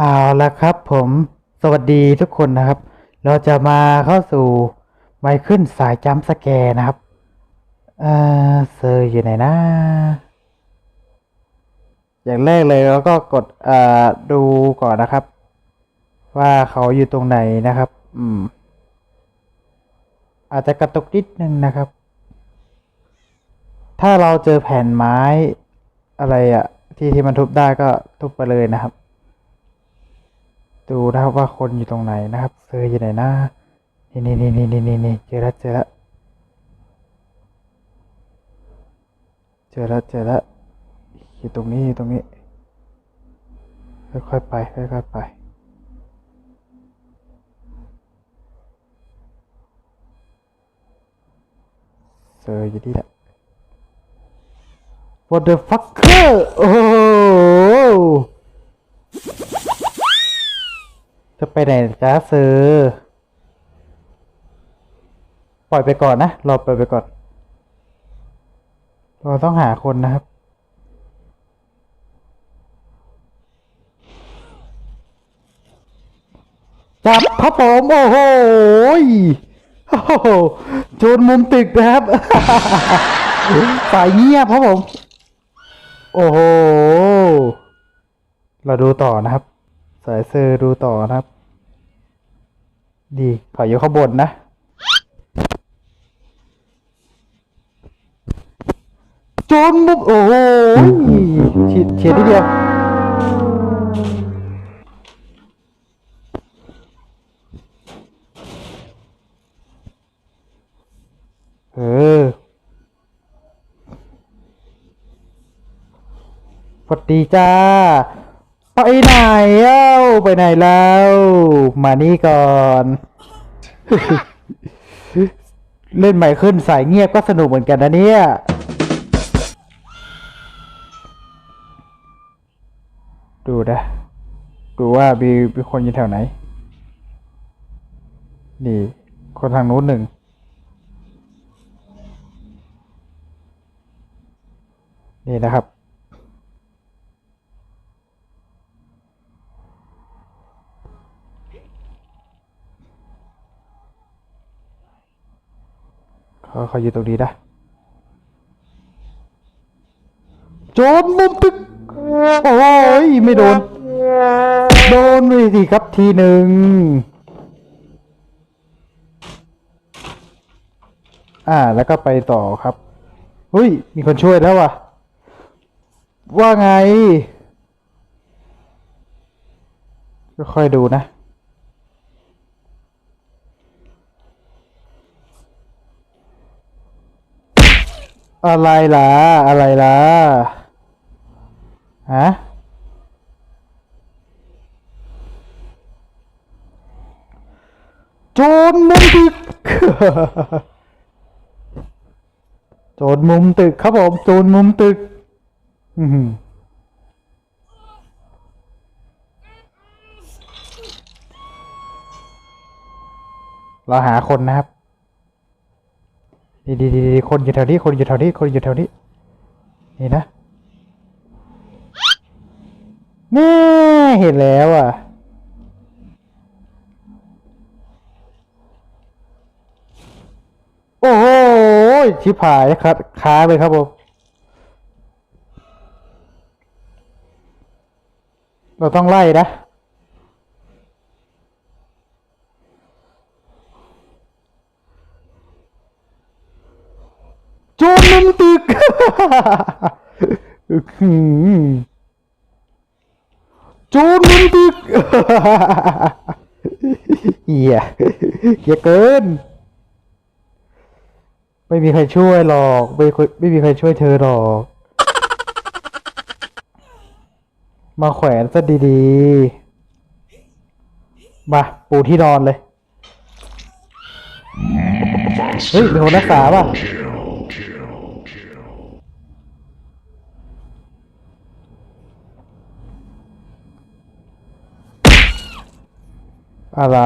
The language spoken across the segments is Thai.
เอาละครับผมสวัสดีทุกคนนะครับ เราจะมาเข้าสู่ไมขึ้นสายจัมสแกร์นะครับ เออเซอร์อยู่ไหนนะ อย่างแรกเลยเราก็กดเอ่อดูก่อนนะครับ ว่าเขาอยู่ตรงไหนนะครับ อืม อาจจะกระตุกนิดนึงนะครับ ถ้าเราเจอแผ่นไม้อะไรอะที่ที่มันทุบได้ก็ทุบไปเลยนะครับ ดูนะครับว่าคนอยู่ตรงไหนนะครับเซอร์อยู่ไหนนะนี่นี่นี่นี่นี่นี่เจอแล้วเจอแล้วเจอแล้วเจอแล้วอยู่ตรงนี้อยู่ตรงนี้ ค่อยๆไปค่อยๆไปเซอร์อยู่ที่แหละ What the fucker โอ้ จะไปไหนจ้าเซอร์ปล่อยไปก่อนนะรอปไปก่อน เราต้องหาคนนะครับ จับครับผม โอ้โหโอ้โจนมุมตึกนะครับ สายเงียบครับผม โอ้โห เราดูต่อนะครับ สายเซอร์ดูต่อครับ ดีขออยู่ข้างบนนะจนมุกโอ้โหเฉียดเฉีดนิดเดียวเออสวัสดีจ้า ไปไหนเอ้าไปไหนแล้ว มานี่ก่อน เล่นใหม่ขึ้นสายเงียบก็สนุกเหมือนกันนะเนี่ย ดูนะดูว่ามีมีคนอยู่แถวไหน นี่ คนทางนู้นหนึ่งนี่นะครับ เขาอยู่ตรงนี้นะโจรมุมตึก โอ้ยไม่โดน โดนเลยสิครับทีหนึ่งอ่า แล้วก็ไปต่อครับเฮ้ย มีคนช่วยแล้วว่ะ ว่าไง ค่อยๆดูนะ อะไรล่ะ อะไรล่ะ ฮะ โจรมุมตึก โจรมุมตึกครับผม โจรมุมตึก อือหือเราหาคนนะครับ ดีดีดีดีคนอยู่แถวนี้คนอยู่แถวนี้คนอยู่แถวนี้นี่นะแน่เห็นแล้วอะโอ้โหชิบหายครับค้าไปครับผมเราต้องไล่นะ มุมตึกอื้อหือโจรมุมตึกเหี้ยเหี้ยเกิน ไม่มีใครช่วยหรอก ไม่คุยไม่มีใครช่วยเธอหรอก มาแขวนซะดีๆ มาปูที่นอนเลย เฮ้ยมีคนรักษาป่ะ อะไร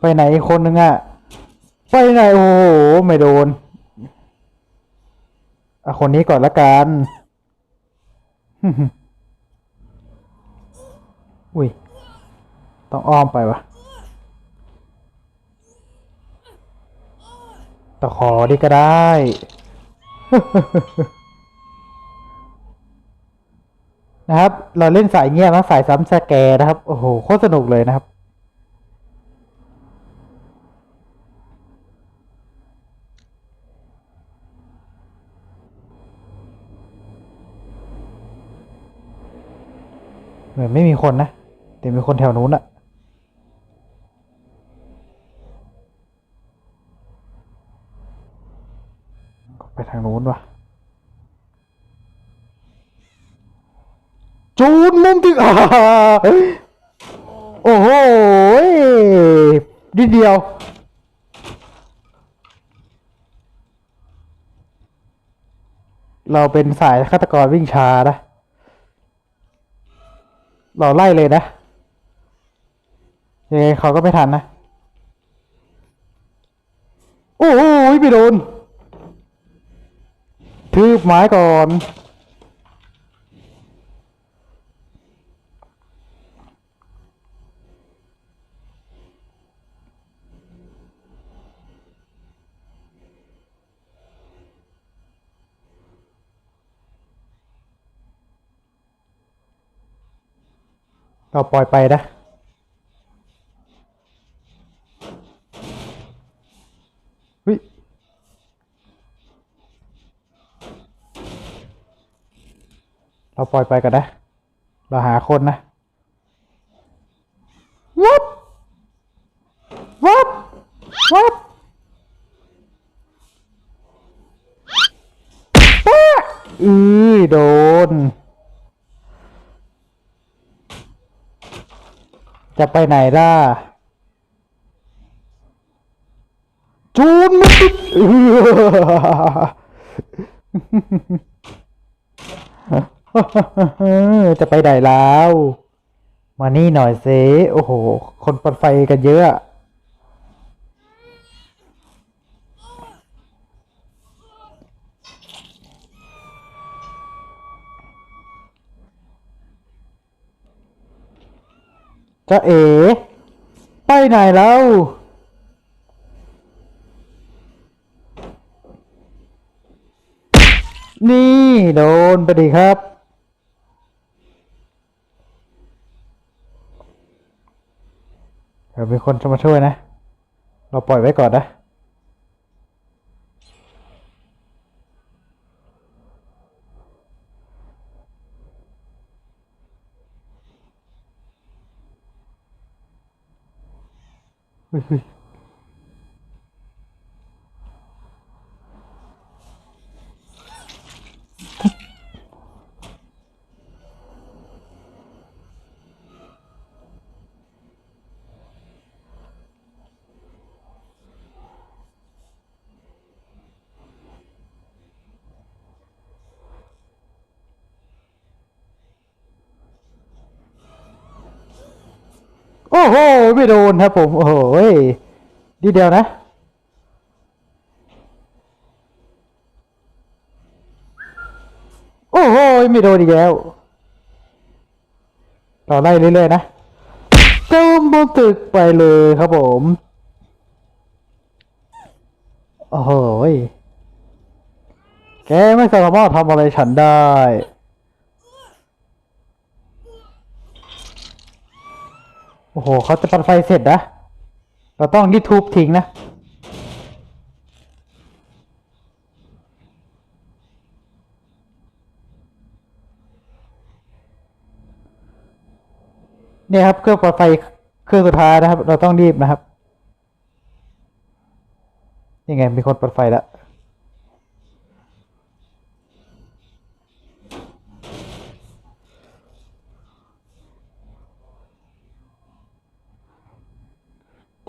ไปไหนอีกคนนึงอะไปไหนโอ้โหไม่โดนอะคนนี้ก่อนละกันอุ้ย ต้องอ้อมไปวะตะขอดีก็ได้นะครับ เราเล่นสายเงียบนะสายซ้ำสแกนะครับ โอ้โห โคตรสนุกเลยนะครับ เหมือนไม่มีคนนะ แต่มีคนแถวนู้นอะไปทางนู้นวะจูนมุมที่อ่าโอ้โหนิดเดียวเราเป็นสายฆาตกรวิ่งช้านะ เราไล่เลยนะยังไงเขาก็ไม่ทันนะ โอ้ยไปโดนทืบไม้ก่อน เราปล่อยไปนะเฮ้ยเราปล่อยไปกันนะ เราหาคนนะวับวับวับป๊ะอือโดน จะไปไหนล่ะ จูนมันติดจะไปไหนแล้ว มานี่หน่อยเซโอ้โห คนปัดไฟกันเยอะ จะเอ๋ ไปไหนแล้ว นี่โดนไปดีครับ เดี๋ยวมีคนจะมาช่วยนะ เราปล่อยไว้ก่อนนะ เฮ้ โอ้โห ไม่โดนครับผม โอ้โหเฮ้ยดีเดียวนะ โอ้โห ไม่โดนอีกแล้วเราไล่เรื่อยๆนะจมบนตึกไปเลยครับผม โอ้โหยแกไม่สามารถทำอะไรฉันได้ โอ้โหเขาจะปัดไฟเสร็จนะ เราต้องรีทุบทิ้งนะ เนี่ยครับเครื่องปัดไฟเครื่องสุดท้ายนะครับ เราต้องรีบนะครับ ยังไงมีคนปัดไฟแล้ว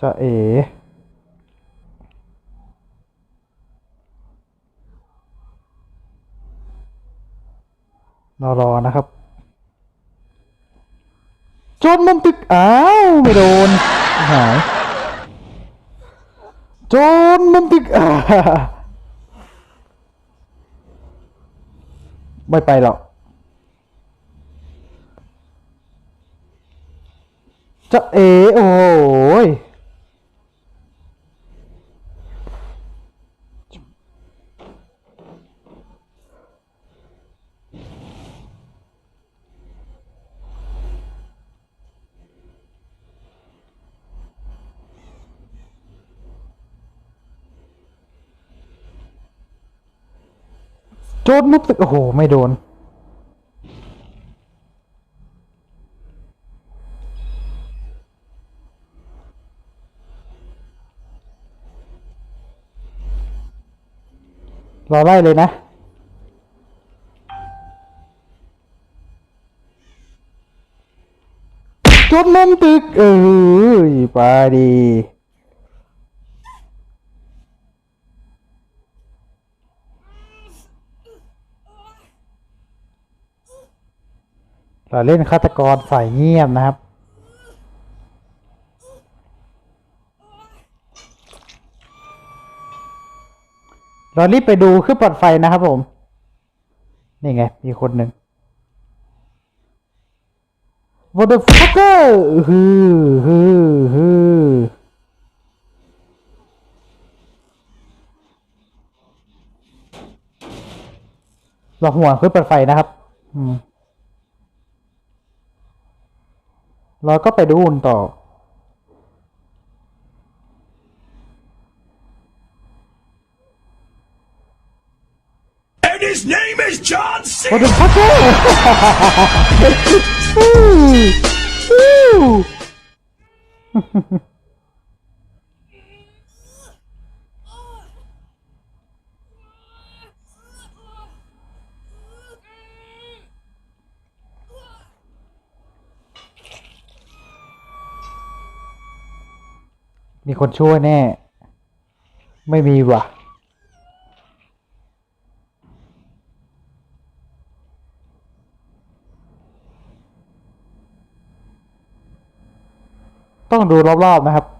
จะเอรอรอนะครับจนมุมตึก อ้าว ไม่โดน หายจนมุมตึกไม่ไปหรอกจะเอโอ้ย โจดมุกตึกโอ้โห ไม่โดน รอไล่เลยนะจดมุมตึก เออไปดี เล่นฆาตกรฝ่ายเงียบนะครับ เรารีบไปดูเครื่องปลอดไฟนะครับผม นี่ไง มีคนหนึ่ง What the fucker ฮือฮือฮือเราหัวเครื่องปลอดไฟนะครับ อืม เราก็ไปดูอุ่นต่อ And his name is John C. What the fucker มีคนช่วยแน่ ไม่มีว่ะ ต้องดูรอบๆนะครับ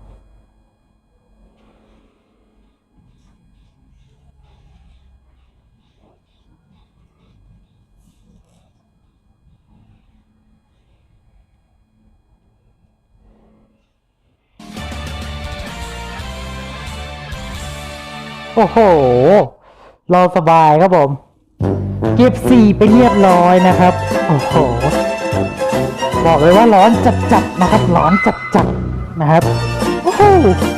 โอ้โห เราสบายครับผม เก็บสี่ไปเรียบร้อยนะครับ โอ้โห บอกเลยว่าร้อนจัดๆนะครับ ร้อนจัดๆนะครับ โอ้โห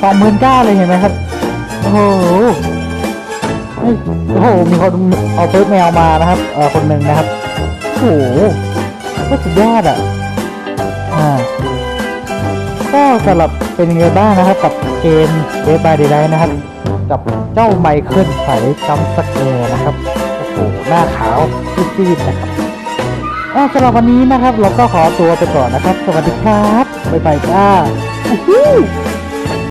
สองหมื่นเก้าเลยเห็นไหมครับ โอ้โหโอ้โห มีคนเอาเปิร์แมวมานะครับ เออคนหนึ่งนะครับ โอ้โหก็สุดยอดอะ อ่า ก็สำหรับเป็นยังไงบ้างนะครับ กับเกม Dead by Daylight นะครับ กับ เจ้าไมเคิลใสจัมป์สแกร์นะครับ โอ้โห หน้าขาวซีดๆนะครับอ่าสำหรับวันนี้นะครับ เราก็ขอตัวไปก่อนนะครับ สวัสดีครับ บ๊ายบายจ้า